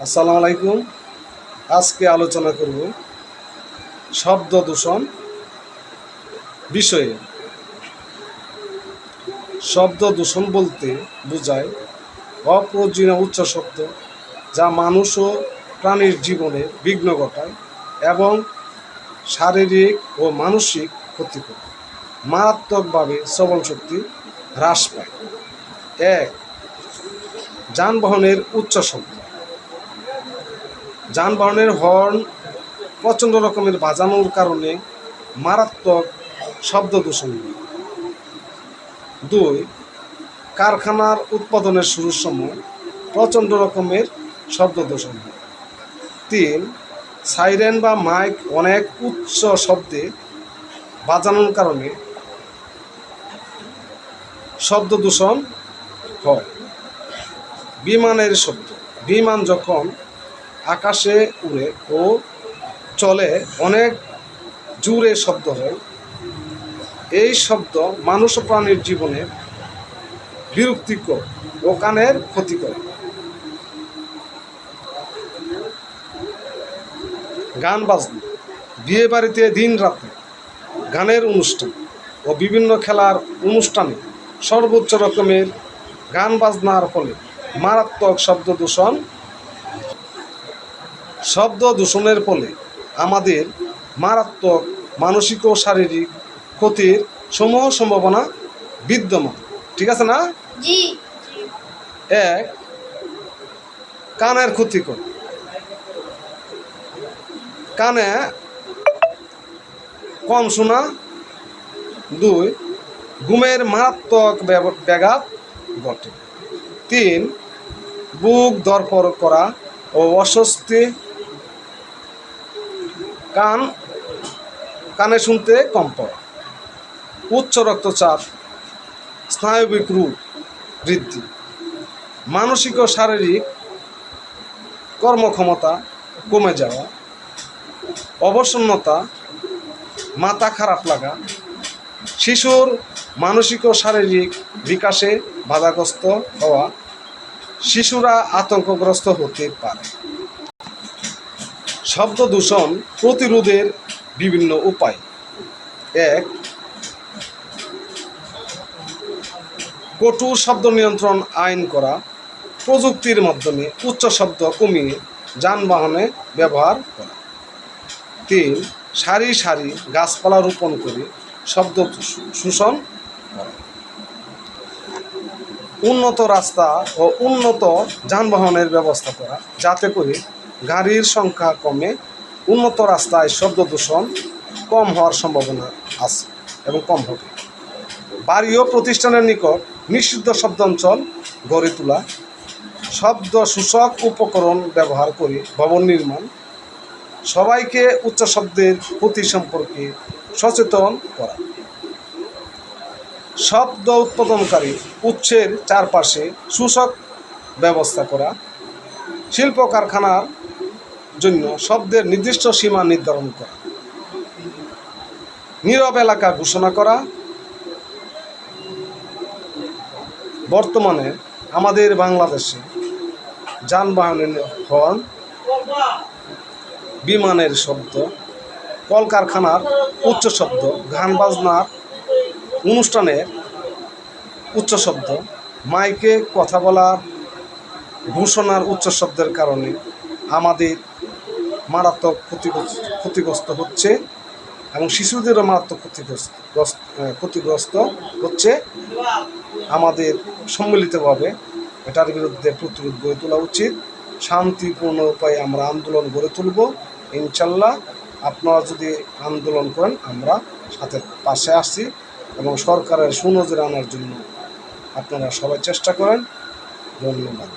আসসালামু আলাইকুম। আজকে আলোচনা করব শব্দ দূষণ বিষয়ে। শব্দ দূষণ বলতে বোঝায় অপ্রয়োজনীয় উচ্চ শব্দ যা মানুষ ও প্রাণীর জীবনে বিঘ্ন ঘটায় এবং শারীরিক ও মানসিক ক্ষতি করে মারাত্মকভাবে শ্রবণ শক্তি হ্রাস পায়। এক, যানবাহনের উচ্চ শব্দ। যানবাহনের হর্ন প্রচণ্ড রকমের বাজানোর কারণে মারাত্মক শব্দ দূষণ। দুই, কারখানার উৎপাদনের শুরুর সময় প্রচণ্ড রকমের শব্দ দূষণ। তিন, সাইরেন বা মাইক অনেক উচ্চ শব্দে বাজানোর কারণে শব্দ দূষণ হয়। বিমানের শব্দ। বিমান যখন আকাশে উড়ে ও চলে অনেক জোরে শব্দ হয়। এই শব্দ মানুষ প্রাণীর জীবনে বিরক্তিকর ও কানের ক্ষতি করে। গান বাজনা, বিয়ে বাড়িতে দিন রাতে গানের অনুষ্ঠান ও বিভিন্ন খেলার অনুষ্ঠানে সর্বোচ্চ রকমের গান বাজনার ফলে মারাত্মক শব্দ দূষণ শব্দ দূষণের ফলে আমাদের মারাত্মক মানসিক ও শারীরিক ক্ষতির সমূহ সম্ভাবনা বিদ্যমান। ঠিক আছে না? এক কানের ক্ষতিকর কানে কম শোনা। দুই ঘুমের মারাত্মক ব্যাঘাত ঘটে। তিন বুক দরপর করা ও অস্বস্তি কান, কানে শুনতে কম উচ্চ রক্তচাপ, স্নায়বিক রূপ বৃদ্ধি, মানসিক ও শারীরিক কর্মক্ষমতা কমে যাওয়া, অবসন্নতা, মাথা খারাপ লাগা, শিশুর মানসিক ও শারীরিক বিকাশে বাধাগ্রস্ত হওয়া, শিশুরা আতঙ্কগ্রস্ত হতে পারে। শব্দ দূষণ প্রতিরোধের বিভিন্ন উপায়। এক, কটু শব্দ নিয়ন্ত্রণ আইন করা প্রযুক্তির মাধ্যমে উচ্চ শব্দ কমিয়ে যানবাহনে ব্যবহার করা। তিন, সারি সারি গাছপালা রোপণ করে শব্দ শোষণ করা। উন্নত রাস্তা ও উন্নত যানবাহনের ব্যবস্থা করা, যাতে করে গাড়ির সংখ্যা কমে উন্নত রাস্তায় শব্দ দূষণ কম হওয়ার সম্ভাবনা আছে এবং কম হবে বাড়ি ও প্রতিষ্ঠানের নিকট নিষিদ্ধ শব্দাঞ্চল গড়ে তোলা, শব্দ সূচক উপকরণ ব্যবহার করে ভবন নির্মাণ, সবাইকে উচ্চ শব্দের ক্ষতি সম্পর্কে সচেতন করা, শব্দ উৎপাদনকারী উৎসের চারপাশে সূচক ব্যবস্থা করা, শিল্প কারখানার জন্য শব্দের নির্দিষ্ট সীমা নির্ধারণ করা। নীরব এলাকা ঘোষণা করা। বর্তমানে আমাদের বাংলাদেশে যানবাহনের হর্ন, বিমানের শব্দ, কলকারখানার উচ্চ শব্দ গান বাজনার অনুষ্ঠানের উচ্চ শব্দ, মাইকে কথা বলার, ঘোষণার উচ্চ শব্দের কারণে আমাদের মারাত্মক ক্ষতিগ্রস্ত ক্ষতিগ্রস্ত হচ্ছে এবং শিশুদেরও মারাত্মক ক্ষতিগ্রস্ত ক্ষতিগ্রস্ত হচ্ছে আমাদের সম্মিলিতভাবে এটার বিরুদ্ধে প্রতিরোধ গড়ে তোলা উচিত। শান্তিপূর্ণ উপায়ে আমরা আন্দোলন গড়ে তুলব। ইনশাল্লাহ আপনারা যদি আন্দোলন করেন, আমরা সাথে পাশে আসছি এবং সরকারের সুনজরে আনার জন্য আপনারা সবাই চেষ্টা করেন। ধন্যবাদ।